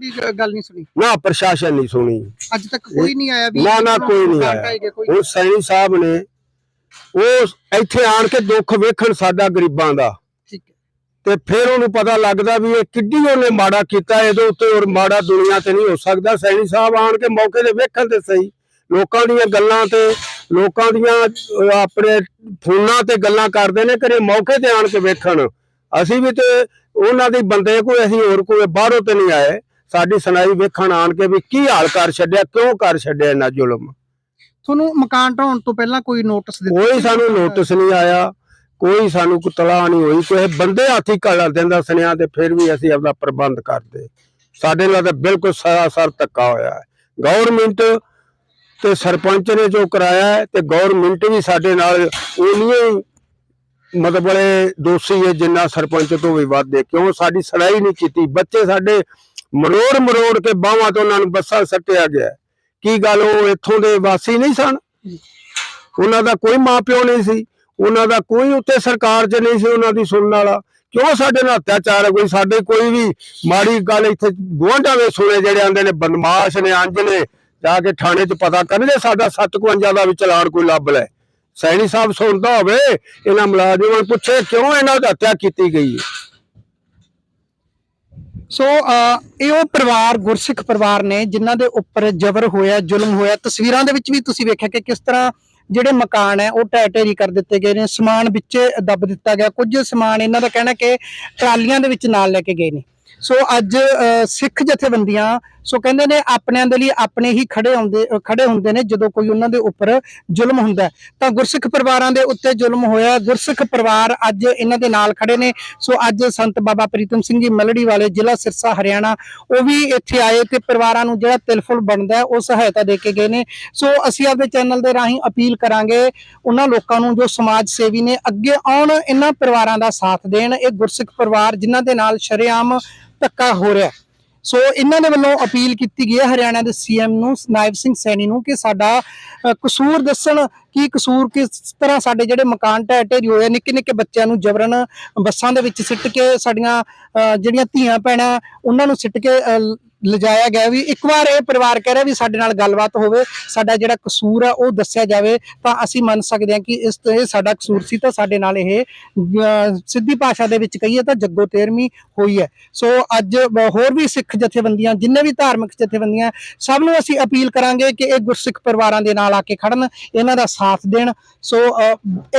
ਦੀ ਗੱਲ ਨਹੀਂ ਸੁਣੀ? ਨਾ ਪ੍ਰਸ਼ਾਸਨ ਨਹੀਂ ਸੁਣੀ। ਅੱਜ ਤੱਕ ਕੋਈ ਨਹੀਂ ਆਇਆ ਵੀ ਨਾ ਨਾ ਕੋਈ ਨਹੀਂ ਆਇਆ। ਉਹ ਸੈਣੀ ਸਾਹਿਬ ਨੇ ਉਹ ਇੱਥੇ ਆਣ ਕੇ ਦੁੱਖ ਵੇਖਣ ਸਾਡਾ ਗਰੀਬਾਂ ਦਾ। ਤੇ ਫਿਰ ਉਹਨੂੰ ਪਤਾ ਲੱਗਦਾ ਵੀ ਇਹ ਕਿੱਡੀ ਉਹਨੇ ਮਾੜਾ ਕੀਤਾ ਇਹਦੇ ਉੱਤੇ ਹੋਰ ਮਾੜਾ ਦੁਨੀਆ ਤੇ ਨਹੀਂ ਹੋ ਸਕਦਾ। ਸੈਣੀ ਸਾਹਿਬ ਆਣ ਕੇ ਮੌਕੇ ਤੇ ਵੇਖਣ ਤੇ ਸਹੀ। ਲੋਕਾਂ ਦੀਆਂ ਗੱਲਾਂ ਤੇ ਲੋਕਾਂ ਦੀਆਂ ਆਪਣੇ ਫੋਨਾਂ ਤੇ ਗੱਲਾਂ ਕਰਦੇ ਨੇ ਕਰੇ ਮੌਕੇ ਤੇ ਆਣ ਕੇ ਵੇਖਣ। ਅਸੀਂ ਵੀ ਤੇ ਉਹਨਾਂ ਦੇ ਬੰਦੇ ਕੋਈ ਅਸੀਂ ਹੋਰ ਕੋਈ ਬਾਹਰੋਂ ਤੇ ਨਹੀਂ ਆਏ। ਸਾਡੀ ਸੁਣਾਈ ਵੇਖਣ ਆਣ ਕੇ ਵੀ ਕੀ ਹਾਲ ਕਰ ਛੱਡਿਆ ਕਿਉਂ ਕਰ ਛੱਡਿਆ ਇਹਨਾਂ ਜ਼ੁਲਮ? ਤੁਹਾਨੂੰ ਮਕਾਨ ਢਾਉਣ ਤੋਂ ਪਹਿਲਾਂ ਕੋਈ ਨੋਟਿਸ ਦਿੱਤਾ ਕੋਈ? ਸਾਨੂੰ ਨੋਟਿਸ ਨਹੀਂ ਆਇਆ ਕੋਈ ਸਾਨੂੰ ਕੋਈ ਤਲਾਹ ਨਹੀਂ ਹੋਈ ਕੋਈ ਬੰਦੇ ਹਾਥੀ ਕਾਲਾ ਦਿੰਦਾ ਸੁਨਿਆ ਤੇ ਫਿਰ ਵੀ ਅਸੀਂ ਆਪਦਾ ਪ੍ਰਬੰਧ ਕਰਦੇ। ਸਾਡੇ ਨਾਲ ਤਾਂ ਬਿਲਕੁਲ ਸਰਾਸਰ ਧੱਕਾ ਹੋਇਆ ਹੈ। ਗਵਰਨਮੈਂਟ ਤੇ ਸਰਪੰਚ ਨੇ ਜੋ ਕਰਾਇਆ ਹੈ ਤੇ ਗਵਰਨਮੈਂਟ ਵੀ ਸਾਡੇ ਨਾਲ ਉਨੀਆਂ ਹੀ ਮਤਲਬ ਦੋਸ਼ੀ ਹੈ ਜਿੰਨਾ ਸਰਪੰਚ ਤੋਂ ਵੀ ਵੱਧ ਕਿਉਂ? ਸਾਡੀ ਸੜਾਈ ਨਹੀਂ ਕੀਤੀ। ਬੱਚੇ ਸਾਡੇ ਮਰੋੜ ਮਰੋੜ ਕੇ ਬਾਹਾਂ ਤੋਂ ਉਹਨਾਂ ਨੂੰ ਬੱਸਾਂ ਸੱਟਿਆ ਗਿਆ। ਕੀ ਗੱਲ ਉਹ ਇੱਥੋਂ ਦੇ ਵਾਸੀ ਨਹੀਂ ਸਨ? ਉਹਨਾਂ ਦਾ ਕੋਈ ਮਾਪਿਓ ਨਹੀਂ ਸੀ। ਉਹਨਾਂ ਦਾ ਕੋਈ ਉੱਤੇ ਸਰਕਾਰ 'ਚ ਨਹੀਂ ਸੀ ਉਹਨਾਂ ਦੀ ਸੁਣਨ ਵਾਲਾ। ਕਿਉਂ ਸਾਡੇ ਨਾਲ ਅਤਿਆਚਾਰ ਹੈ? ਕੋਈ ਸਾਡੇ ਕੋਈ ਵੀ ਮਾੜੀ ਗੱਲ ਇੱਥੇ ਗੁਆਂਢਾਂ ਦੇ ਸੁਣੇ ਜਿਹੜੇ ਆਂਦੇ ਨੇ ਬਦਮਾਸ਼ ਨੇ ਅੰਜ ਨੇ ਜਾ ਕੇ ਥਾਣੇ 'ਚ ਪਤਾ ਕਰਨਗੇ ਸਾਡਾ 57 ਦਾ ਵੀ ਚਲਾਨ ਕੋਈ ਲੱਭ ਲੈ। ਸੈਣੀ ਸਾਹਿਬ ਸੁਣਦਾ ਹੋਵੇ ਇਹਨਾਂ ਮੁਲਾਜ਼ਮਾਂ ਨੂੰ ਪੁੱਛੇ ਕਿਉਂ ਇਹਨਾਂ ਦੀ ਹੱਤਿਆ ਕੀਤੀ ਗਈ ਹੈ? ਸੋ ਅ, ਇਹ ਉਹ ਪਰਿਵਾਰ ਗੁਰਸਿੱਖ ਪਰਿਵਾਰ ਨੇ ਜਿਨ੍ਹਾਂ ਦੇ ਉੱਪਰ ਜ਼ਬਰ ਹੋਇਆ ਜ਼ੁਲਮ ਹੋਇਆ ਤਸਵੀਰਾਂ ਦੇ ਵਿੱਚ ਵੀ ਤੁਸੀਂ ਵੇਖਿਆ ਕਿ ਕਿਸ ਤਰ੍ਹਾਂ ਜਿਹੜੇ ਮਕਾਨ ਹੈ ਉਹ ਢਹਿ ਢੇਰੀ ਕਰ ਦਿੱਤੇ ਗਏ ਨੇ ਸਮਾਨ ਵਿੱਚ ਦੱਬ ਦਿੱਤਾ ਗਿਆ। ਕੁਝ ਸਮਾਨ ਇਹਨਾਂ ਦਾ ਕਹਿਣਾ ਕਿ ਟਰਾਲੀਆਂ ਦੇ ਵਿੱਚ ਨਾਲ ਲੈ ਕੇ ਗਏ ਨੇ। ਸੋ ਅੱਜ ਸਿੱਖ ਜਥੇਬੰਦੀਆਂ, ਸੋ ਕਹਿੰਦੇ ਨੇ ਆਪਣਿਆਂ ਦੇ ਲਈ ਆਪਣੇ ਹੀ ਖੜੇ ਹੁੰਦੇ ਖੜੇ ਹੁੰਦੇ ਨੇ ਜਦੋਂ ਕੋਈ ਉਹਨਾਂ ਦੇ ਉੱਪਰ ਜ਼ੁਲਮ ਹੁੰਦਾ ਤਾਂ ਗੁਰਸਿੱਖ ਪਰਿਵਾਰਾਂ ਦੇ ਉੱਤੇ ਜ਼ੁਲਮ ਹੋਇਆ। ਗੁਰਸਿੱਖ ਪਰਿਵਾਰ ਅੱਜ ਇਹਨਾਂ ਦੇ ਨਾਲ ਖੜੇ ਨੇ। ਸੋ ਅੱਜ ਸੰਤ ਬਾਬਾ ਪ੍ਰੀਤਮ ਸਿੰਘ ਜੀ ਮਲੜੀ ਵਾਲੇ ਜ਼ਿਲ੍ਹਾ ਸਿਰਸਾ, ਹਰਿਆਣਾ, ਉਹ ਵੀ ਇੱਥੇ ਆਏ ਤੇ ਪਰਿਵਾਰਾਂ ਨੂੰ ਜਿਹੜਾ ਤਿਲਫੁਲ ਬਣਦਾ ਉਹ ਸਹਾਇਤਾ ਦੇ ਕੇ ਗਏ ਨੇ। ਸੋ ਅਸੀਂ ਆਪਦੇ ਚੈਨਲ ਦੇ ਰਾਹੀਂ ਅਪੀਲ ਕਰਾਂਗੇ ਉਹਨਾਂ ਲੋਕਾਂ ਨੂੰ ਜੋ ਸਮਾਜ ਸੇਵੀ ਨੇ ਅੱਗੇ ਆਉਣ ਇਹਨਾਂ ਪਰਿਵਾਰਾਂ ਦਾ ਸਾਥ ਦੇਣ। ਇਹ ਗੁਰਸਿੱਖ ਪਰਿਵਾਰ ਜਿਨ੍ਹਾਂ ਦੇ ਨਾਲ ਸ਼ਰੇਆਮ ਧੱਕਾ ਹੋ ਰਿਹਾ ਸੋ ਇਹਨਾਂ ਦੇ ਵੱਲੋਂ ਅਪੀਲ ਕੀਤੀ ਗਈ ਹੈ ਹਰਿਆਣਾ ਦੇ ਸੀਐਮ ਨੂੰ ਨਾਇਬ ਸਿੰਘ ਸੈਣੀ ਨੂੰ ਕਿ ਸਾਡਾ ਕਸੂਰ ਦੱਸਣ ਕੀ ਕਸੂਰ ਕਿਸ ਤਰ੍ਹਾਂ ਸਾਡੇ ਜਿਹੜੇ ਮਕਾਨ ਢਹਿ ਢੇਰੀ ਹੋਏ ਨਿੱਕੇ ਨਿੱਕੇ ਬੱਚਿਆਂ ਨੂੰ ਜਬਰਨ ਬੱਸਾਂ ਦੇ ਵਿੱਚ ਸਿੱਟ ਕੇ ਸਾਡੀਆਂ ਅ, ਜਿਹੜੀਆਂ ਧੀਆਂ ਭੈਣਾਂ ਉਹਨਾਂ ਨੂੰ ਸਿੱਟ ਕੇ ਅ, ਲਿਜਾਇਆ ਗਿਆ ਵੀ ਇੱਕ ਵਾਰ ਇਹ ਪਰਿਵਾਰ ਕਹਿ ਰਿਹਾ ਵੀ ਸਾਡੇ ਨਾਲ ਗੱਲਬਾਤ ਹੋਵੇ, ਸਾਡਾ ਜਿਹੜਾ ਕਸੂਰ ਹੈ ਉਹ ਦੱਸਿਆ ਜਾਵੇ, ਤਾਂ ਅਸੀਂ ਮੰਨ ਸਕਦੇ ਹਾਂ ਕਿ ਇਸ ਤੇ ਸਾਡਾ ਕਸੂਰ ਸੀ ਤਾਂ ਸਾਡੇ ਨਾਲ ਇਹ ਸਿੱਧੀ ਭਾਸ਼ਾ ਦੇ ਵਿੱਚ ਕਹੀਏ ਤਾਂ ਜੱਗੋ ਤੇਰਵੀਂ ਹੋਈ ਹੈ। ਸੋ ਅੱਜ ਬ- ਹੋਰ ਵੀ ਸਿੱਖ ਜਥੇਬੰਦੀਆਂ, ਜਿੰਨੇ ਵੀ ਧਾਰਮਿਕ ਜਥੇਬੰਦੀਆਂ, ਸਭ ਨੂੰ ਅਸੀਂ ਅਪੀਲ ਕਰਾਂਗੇ ਕਿ ਇਹ ਗੁਰਸਿੱਖ ਪਰਿਵਾਰਾਂ ਦੇ ਨਾਲ ਆ ਕੇ ਖੜਨ, ਇਹਨਾਂ ਦਾ ਸਾਥ ਦੇਣ। ਸੋ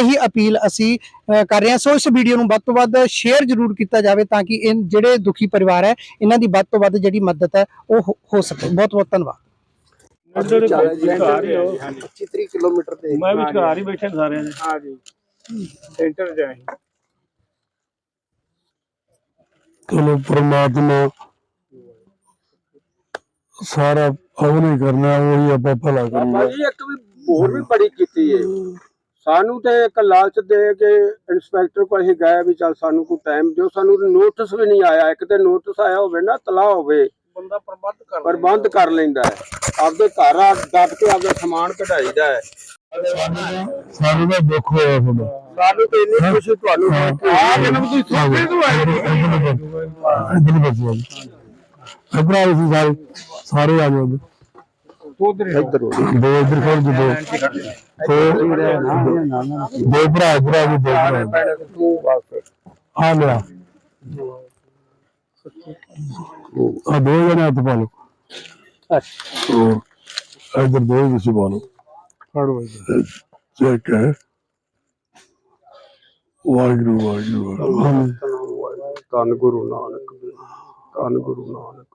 ਇਹੀ ਅਪੀਲ ਅਸੀਂ ਕਰ ਰਹੇ ਹਾਂ। ਸੋ ਇਸ ਵੀਡੀਓ ਨੂੰ ਵੱਧ ਤੋਂ ਵੱਧ ਸ਼ੇਅਰ ਜ਼ਰੂਰ ਕੀਤਾ ਜਾਵੇ ਤਾਂ ਕਿ ਇਹ ਜਿਹੜੇ ਦੁਖੀ ਪਰਿਵਾਰ ਹੈ ਇਹਨਾਂ ਦੀ ਵੱਧ ਤੋਂ ਵੱਧ ਜਿਹੜੀ ਮਦਦ ਹੈ ਉਹ ਹੋ- ਸਕੇ। ਬਹੁਤ ਬਹੁਤ ਧੰਨਵਾਦ। ਵਿਚਕਾਰ ਹੀ ਹੋ। 30 ਕਿਲੋਮੀਟਰ ਤੇ ਮੈਂ ਵਿਚਕਾਰ ਹੀ ਬੈਠੇ ਸਾਰਿਆਂ ਦੇ। ਹਾਂ ਜੀ। ਸੈਂਟਰ ਜਾਈ ਚਲੋ ਪ੍ਰਮਾਤਮਾ ਸਾਰਾ ਉਹਨੇ ਕਰਨਾ ਉਹੀ ਆਪਾਂ ਭਲਾ ਬਾਬਾ ਕਰੂਗਾ ਜੀ ਇੱਕ ਵੀ ਹੋਰ ਵੀ ਬੜੀ ਕੀਤੀ ਹੈ ਸਾਨੂੰ ਤੇ ਇੱਕ ਲਾਲਚ ਦੇ ਕੇ ਇਨਸਪੈਕਟਰ ਕੋਲ ਅਸੀਂ ਗਏ ਵੀ ਚੱਲ ਸਾਨੂੰ ਕੋਈ ਟਾਈਮ ਦਿਓ ਸਾਨੂੰ ਨੋਟਿਸ ਵੀ ਨਹੀਂ ਆਇਆ। ਇੱਕ ਤੇ ਨੋਟਿਸ ਆਇਆ ਹੋਵੇ ਨਾ ਤਲਾਹ ਹੋਵੇ ਬੰਦਾ ਪ੍ਰਬੰਧ ਕਰ ਪ੍ਰਬੰਧ ਕਰ ਲੈਂਦਾ ਹੈ। ਆਪਦੇ ਘਰ ਆ ਦੱਬ ਕੇ ਆਪਦਾ ਸਮਾਨ ਕਢਾਈਦਾ ਹੈ। ਸਾਨੂੰ ਤਾਂ ਦੁੱਖ ਹੋਇਆ ਤੁਹਾਡਾ। ਸਾਨੂੰ ਤੇ ਇੰਨੀ ਖੁਸ਼ੀ ਤੁਹਾਨੂੰ ਆ ਜਨਮ ਤੁਸੀਂ ਸੋਚੇ ਤੋਂ ਆਏ ਇਧਰ ਬੱਚੋ ਇਧਰ ਆਏ ਸੀ ਸਾਰੇ। ਸਾਰੇ ਆ ਜਾਓ ਉਧਰ ਇੱਧਰ ਹੋ ਦੋ ਇਧਰ ਖੜ ਜੀ ਦੋ। ਦੋ ਦੋ ਭਰਾ ਆ ਜੀ ਦੋ ਭਰਾ। ਤੂੰ ਬਸ। ਆ ਲਿਆ। ਆ ਦੋ ਜਣੇ ਹੱਥ ਪਾ ਲਓ। ਅੱਛਾ। ਇਧਰ ਦੋ ਹੀ ਤੁਸੀਂ ਪਾ ਲਓ। ਫੜੋ ਇਧਰ। ਚੈੱਕ ਹੈ। ਵਾਹਿਗੁਰੂ ਵਾਹਿਗੁਰੂ ਵਾਹਿਗੁਰੂ। ਧੰਨ ਗੁਰੂ ਨਾਨਕ ਦੇਵ, ਧੰਨ ਗੁਰੂ ਨਾਨਕ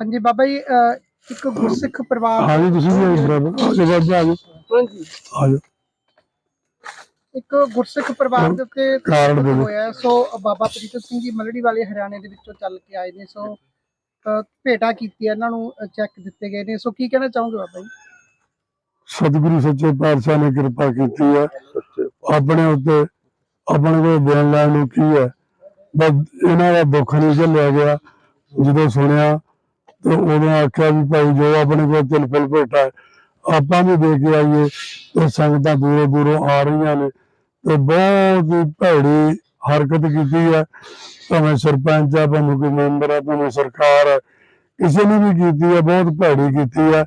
ਹਾਂਜੀ ਬਾਬਾ ਜੀ ਇੱਕ ਗੁਰਸਿੱਖ ਪਰਿਵਾਰ ਆ ਤੁਸੀਂ ਵੀ ਆਓ ਬਰਾਬਰ। ਆ ਜਾਓ ਬਾਬਾ ਆ ਜਾਓ। ਹਾਂਜੀ। ਆ ਜਾਓ। ਇੱਕ ਗੁਰਸਿੱਖ ਪਰਿਵਾਰ ਦੇ ਉੱਤੇ ਦਿਓ। ਹੋਇਆ ਹੈ। ਸੋ ਬਾਬਾ ਪ੍ਰੀਤਮ ਸਿੰਘ ਜੀ ਮਲੜੀ ਵਾਲੇ ਹਰਿਆਣੇ ਦੇ ਵਿੱਚੋਂ ਚੱਲ ਕੇ ਆਏ ਨੇ। ਸੋ ਅ, ਭੇਟਾ ਕੀਤੀ ਹੈ। ਇਹਨਾਂ ਨੂੰ ਚੈੱਕ ਦਿੱਤੇ ਗਏ ਨੇ। ਸੋ ਕੀ ਕਹਿਣਾ ਚਾਹੋਗੇ ਬਾਬਾ ਜੀ? ਸਤਿਗੁਰੂ ਸੱਚੇ ਪਾਤਸ਼ਾਹ ਨੇ ਕਿਰਪਾ ਕੀਤੀ ਹੈ। ਆਪਣੇ ਉੱਤੇ ਆਪਣੇ ਕੋਲ ਬਿਆਨ ਲੈਣ ਨੂੰ ਕੀ ਹੈ? ਬਸ ਇਹਨਾਂ ਦਾ ਦੁੱਖ ਨਹੀਂ ਝੱਲਿਆ ਗਿਆ। ਜਦੋਂ ਸੁਣਿਆ, ਤੇ ਉਦੋਂ ਆਖਿਆ ਵੀ ਭਾਈ ਜੋ ਆਪਣੇ ਕੋਲ ਤਿਲ ਫੁੱਲ ਭੇਟਾ ਆਪਾਂ ਵੀ ਦੇ ਕੇ ਆਈਏ। ਤੇ ਸੰਗਤਾਂ ਦੂਰੋਂ ਦੂਰੋਂ ਆ ਰਹੀਆਂ ਨੇ। ਤੇ ਬਹੁਤ ਹੀ ਭੈੜੀ ਹਰਕਤ ਕੀਤੀ ਹੈ। ਭਾਵੇਂ ਸਰਪੰਚ ਆ ਭਾਵੇਂ ਕੋਈ ਮੈਂਬਰ ਆ ਭਾਵੇਂ ਸਰਕਾਰ ਹੈ, ਕਿਸੇ ਨੇ ਵੀ ਕੀਤੀ ਹੈ, ਬਹੁਤ ਭੈੜੀ ਕੀਤੀ ਹੈ।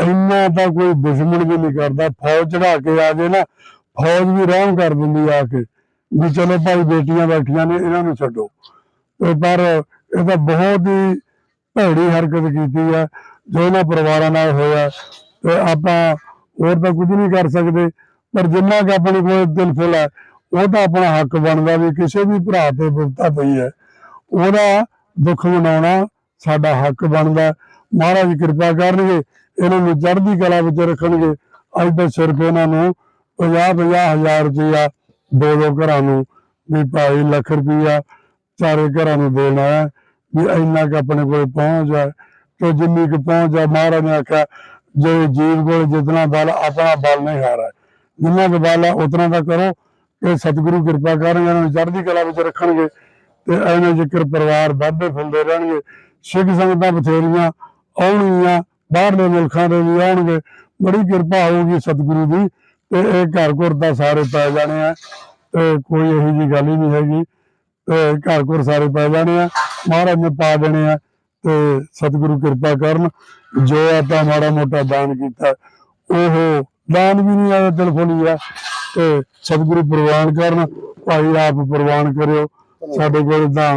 ਇੰਨਾ ਤਾਂ ਕੋਈ ਦੁਸ਼ਮਣ ਵੀ ਨਹੀਂ ਕਰਦਾ। ਫੌਜ ਚੜਾ ਕੇ ਆ ਜੇ ਨਾ, ਫੌਜ ਵੀ ਰਹਿਮ ਕਰ ਦਿੰਦੀ ਆ ਕੇ। ਵੀ ਚਲੋ ਭਾਈ ਬੇਟੀਆਂ ਬੈਠੀਆਂ ਨੇ, ਇਹਨਾਂ ਨੂੰ ਛੱਡੋ। ਤੇ ਪਰ ਇਹ ਤਾਂ ਬਹੁਤ ਹੀ ਭੈੜੀ ਹਰਕਤ ਕੀਤੀ ਹੈ ਜੋ ਇਹਨਾਂ ਪਰਿਵਾਰਾਂ ਨਾਲ ਹੋਇਆ। ਤੇ ਆਪਾਂ ਹੋਰ ਤਾਂ ਕੁਝ ਨਹੀਂ ਕਰ ਸਕਦੇ, ਪਰ ਜਿੰਨਾ ਕਿ ਆਪਣੇ ਕੋਲ ਦਿਲ ਫੁੱਲ ਹੈ, ਉਹ ਤਾਂ ਆਪਣਾ ਹੱਕ ਬਣਦਾ ਵੀ ਕਿਸੇ ਵੀ ਭਰਾ ਤੇ ਵਿਪਤਾ ਪਈ ਹੈ। ਉਹਦਾ ਦੁੱਖ ਮਨਾਉਣਾ ਸਾਡਾ ਹੱਕ ਬਣਦਾ ਮਹਾਰਾਜ ਕਿਰਪਾ ਕਰਨਗੇ, ਇਹਨਾਂ ਨੂੰ ਚੜ੍ਹਦੀ ਕਲਾ ਵਿੱਚ ਰੱਖਣਗੇ। ਅੱਜ ਤਾਂ ਸਿਰਫ ਇਹਨਾਂ ਨੂੰ 50 50 ਹਜ਼ਾਰ ਰੁਪਇਆ ਦੋ ਦੋ ਘਰਾਂ ਨੂੰ ਵੀ ਭਾਈ ਲੱਖ ਰੁਪਈਆ ਚਾਰੇ ਘਰਾਂ ਨੂੰ ਦੇਣਾ ਹੈ ਵੀ ਇੰਨਾ ਕੁ ਆਪਣੇ ਕੋਲ ਪਹੁੰਚ ਹੈ ਤੇ ਜਿੰਨੀ ਕੁ ਪਹੁੰਚ ਹੈ ਮਹਾਰਾਜ ਨੇ ਆਖਿਆ, ਜੋ ਜੀਵ ਕੋਲ ਜਿਤਨਾ ਬਲ, ਆਪਣਾ ਬਲ ਨਹੀਂ ਹਾਰਾ। ਜਿੰਨਾ ਕੁ ਬਲ ਹੈ ਉਤਨਾ ਦਾ ਕਰੋ। ਇਹ ਸਤਿਗੁਰੂ ਕਿਰਪਾ ਕਰਨਗੇ, ਇਹਨਾਂ ਨੂੰ ਚੜ੍ਹਦੀ ਕਲਾ ਵਿੱਚ ਰੱਖਣਗੇ। ਤੇ ਐਵੇਂ ਜ਼ਿਕਰ ਪਰਿਵਾਰ ਵੱਧਦੇ ਫੁੱਲਦੇ ਰਹਿਣਗੇ। ਸਿੱਖ ਸੰਗਤਾਂ ਬਥੇਰੀਆਂ ਆਉਣਗੀਆਂ, ਬਾਹਰਲੇ ਮੁਲਕਾਂ ਦੇ ਵੀ ਆਉਣਗੇ। ਬੜੀ ਕਿਰਪਾ ਹੋਊਗੀ ਸਤਿਗੁਰੂ ਦੀ। ਤੇ ਇਹ ਘਰ ਘਰ ਤਾਂ ਸਾਰੇ ਪੈ ਜਾਣੇ ਆ ਤੇ ਕੋਈ ਇਹੋ ਜੀ ਗੱਲ ਹੀ ਨਹੀਂ ਹੈਗੀ। ਤੇ ਘਰ ਘਰ ਸਾਰੇ ਪੈ ਜਾਣੇ ਆ ਮਹਾਰਾਜ ਨੇ ਪਾ ਦੇਣੇ ਆ ਤੇ ਸਤਿਗੁਰੂ ਕਿਰਪਾ ਕਰਨ ਜੋ ਆਪਾਂ ਮਾੜਾ ਮੋਟਾ ਦਾਨ ਕੀਤਾ ਉਹ ਦਾਨ ਵੀ ਨਹੀਂ ਆਇਆ ਦਿਲ ਖੋਲੀ ਆ ਤੇ ਸਤਿਗੁਰੂ ਪ੍ਰਵਾਨ ਕਰਨ ਭਾਈ ਆਪ ਪ੍ਰਵਾਨ ਕਰਿਓ। ਸਾਡੇ ਕੋਲ ਤਾਂ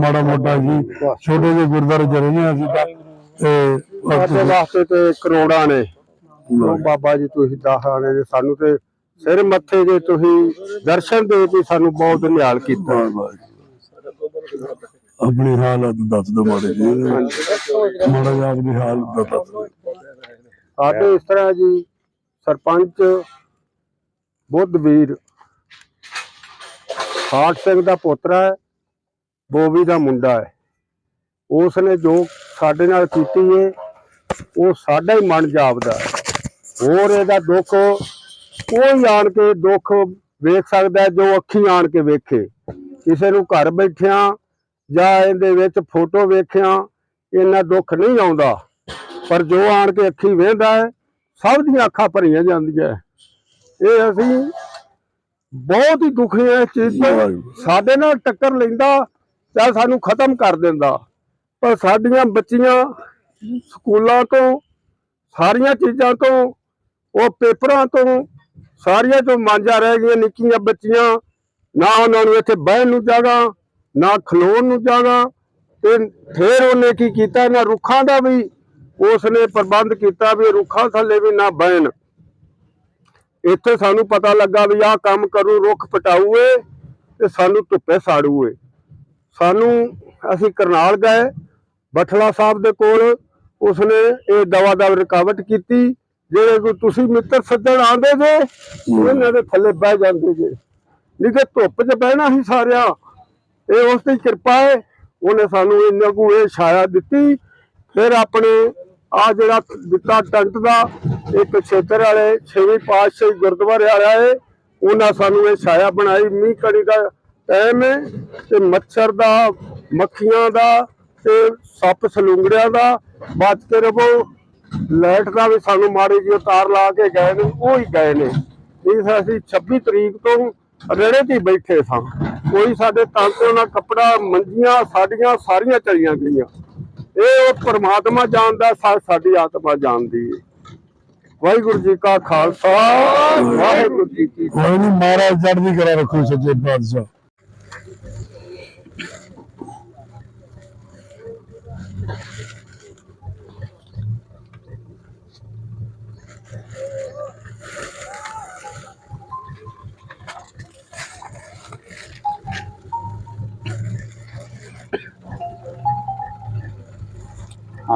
ਮਾੜਾ ਮੋਟਾ ਜੀ ਛੋਟੇ ਜਿਹੇ ਗੁਰਦੁਆਰੇ ਚ ਰਹਿੰਦੇ ਅਸੀਂ ਤਾਂ ਤੇ ਸਾਡੇ ਵਾਸਤੇ ਤੇ ਕਰੋੜਾਂ ਨੇ। ਉਹ ਬਾਬਾ ਜੀ ਤੁਸੀਂ ਦਸਾਂ ਨੇ ਜੇ ਸਾਨੂੰ ਤੇ ਸਿਰ ਮੱਥੇ ਜੇ ਤੁਸੀਂ ਦਰਸ਼ਨ ਦੇ ਕੇ ਸਾਨੂੰ ਬਹੁਤ ਨਿਹਾਲ ਕੀਤਾ। ਆਪਣੀ ਹਾਲਤ ਦੱਸ ਦੋ ਮਾੜੇ ਜੀ ਮਾੜਾ ਜਿਹਾ ਆਪਣੀ ਹਾਲਤ ਦਾ ਦੱਸ। ਸਾਡੇ ਇਸ ਤਰ੍ਹਾਂ ਜੀ ਸਰਪੰਚ ਬੁੱਧਵੀਰ ਖਾਟ ਸਿੰਘ ਦਾ ਪੋਤਰਾ ਹੈ ਬੋਵੀ ਦਾ ਮੁੰਡਾ ਹੈ। ਉਸ ਨੇ ਜੋ ਸਾਡੇ ਨਾਲ ਕੀਤੀ ਹੈ ਉਹ ਸਾਡਾ ਹੀ ਮਨ ਜਾਪਦਾ ਹੈ। ਹੋਰ ਇਹਦਾ ਦੁੱਖ ਕੋਈ ਆਣ ਕੇ ਦੁੱਖ ਵੇਖ ਸਕਦਾ ਜੋ ਅੱਖੀ ਆਣ ਕੇ ਵੇਖੇ। ਕਿਸੇ ਨੂੰ ਘਰ ਬੈਠਿਆਂ ਜਾਂ ਇਹਦੇ ਵਿੱਚ ਫੋਟੋ ਵੇਖਿਆਂ ਇੰਨਾ ਦੁੱਖ ਨਹੀਂ ਆਉਂਦਾ। ਪਰ ਜੋ ਆਣ ਕੇ ਅੱਖੀ ਵੇਖਦਾ ਹੈ ਸਭ ਦੀਆਂ ਅੱਖਾਂ ਭਰੀਆਂ ਜਾਂਦੀਆਂ ਇਹ ਅਸੀਂ ਬਹੁਤ ਹੀ ਦੁਖੀ ਹਾਂ ਇਸ ਚੀਜ਼ ਤੋਂ। ਸਾਡੇ ਨਾਲ ਟੱਕਰ ਲੈਂਦਾ ਤਾਂ ਸਾਨੂੰ ਖਤਮ ਕਰ ਦਿੰਦਾ। ਪਰ ਸਾਡੀਆਂ ਬੱਚੀਆਂ ਸਕੂਲਾਂ ਤੋਂ ਸਾਰੀਆਂ ਚੀਜ਼ਾਂ ਤੋਂ ਉਹ ਪੇਪਰਾਂ ਤੋਂ ਸਾਰੀਆਂ ਤੋਂ ਮਾਂਜਾ ਰਹਿ ਗਈਆਂ, ਨਿੱਕੀਆਂ ਬੱਚੀਆਂ। ਨਾ ਉਹਨਾਂ ਨੂੰ ਇੱਥੇ ਬਹਿਣ ਨੂੰ ਜਗ੍ਹਾ, ਨਾ ਖਲੋਣ ਨੂੰ ਜਗ੍ਹਾ। ਤੇ ਫਿਰ ਉਹਨੇ ਕੀ ਕੀਤਾ? ਇਹਨਾਂ ਰੁੱਖਾਂ ਦਾ ਵੀ ਉਸਨੇ ਪ੍ਰਬੰਧ ਕੀਤਾ ਵੀ ਰੁੱਖਾਂ ਥੱਲੇ ਵੀ ਨਾ ਬਹਿਣ। ਇੱਥੇ ਸਾਨੂੰ ਪਤਾ ਲੱਗਾ ਵੀ ਆਹ ਕੰਮ ਕਰੂ, ਰੁੱਖ ਪਟਾਊਏ ਤੇ ਸਾਨੂੰ ਧੁੱਪੇ ਸਾੜੂਏ। ਸਾਨੂੰ, ਅਸੀਂ ਕਰਨਾਲ ਗਏ, ਬਠਲਾ ਸਾਹਿਬ ਦੇ ਕੋਲ। ਉਸਨੇ ਇਹ ਦਵਾ ਦਾ ਰੁਕਾਵਟ ਕੀਤੀ। ਜਿਹੜੇ ਕੋਈ ਤੁਸੀਂ ਮਿੱਤਰ ਸੱਜਣ ਆਂਦੇ ਜੇ ਇਹਨਾਂ ਦੇ ਥੱਲੇ ਬਹਿ ਜਾਂਦੇ ਜੇ। ਨਹੀਂ ਤੇ ਧੁੱਪ 'ਚ ਬਹਿਣਾ ਹੀ ਸਾਰਿਆਂ। ਇਹ ਉਸ ਦੀ ਕਿਰਪਾ ਹੈ ਉਹਨੇ ਸਾਨੂੰ ਇੰਨਾ ਕੁ ਇਹ ਛਾਇਆ ਦਿੱਤੀ। ਫਿਰ ਆਪਣੇ ਆ ਜਿਹੜਾ ਦਿੱਤਾ ਟੰਟ ਦਾ ਇੱਕ ਖੇਤਰ ਵਾਲੇ ਛੇਵੀਂ ਪਾਤਸ਼ਾਹੀ ਗੁਰਦੁਆਰੇ ਵਾਲਾ ਹੈ ਉਹਨਾਂ ਸਾਨੂੰ ਇਹ ਛਾਇਆ ਬਣਾਈ। ਮੀਂਹ ਕਣੀ ਦਾ ਟਾਈਮ ਹੈ ਤੇ ਮੱਛਰ ਦਾ ਮੱਖੀਆਂ ਦਾ ਤੇ ਸੱਪ ਸਲੂੰਗੜਿਆਂ ਦਾ। ਬਚ ਕੇ ਰਹੋ। ਲਾਈਟ ਦਾ ਵੀ ਸਾਨੂੰ ਮਾੜੀ ਜਿਹੀ ਤਾਰ ਲਾ ਕੇ ਗਏ ਨੇ, ਉਹ ਹੀ ਗਏ ਨੇ। ਇਸ ਅਸੀਂ 26 ਤਰੀਕ ਤੋਂ ਰੇੜੇ 'ਤੇ ਬੈਠੇ ਸਾਂ। ਕੋਈ ਸਾਡੇ ਤਨ ਤੇ ਕੱਪੜਾ, ਮੰਜੀਆਂ, ਸਾਡੀਆਂ ਸਾਰੀਆਂ ਚਲੀਆਂ ਗਈਆਂ। ਇਹ ਉਹ ਪ੍ਰਮਾਤਮਾ ਜਾਣਦਾ ਸਾਡੀ ਆਤਮਾ ਜਾਣਦੀ ਹੈ ਵਾਹਿਗੁਰੂ ਜੀ ਕਾ ਖਾਲਸਾ, ਵਾਹਿਗੁਰੂ ਜੀ ਕੀ ਫਤਿਹ। ਮਹਾਰਾਜ ਚੜ੍ਹਦੀ ਕਲਾ ਰੱਖੋ ਸੱਚੇ ਪਾਤਸ਼ਾਹ।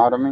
ஆரம்பி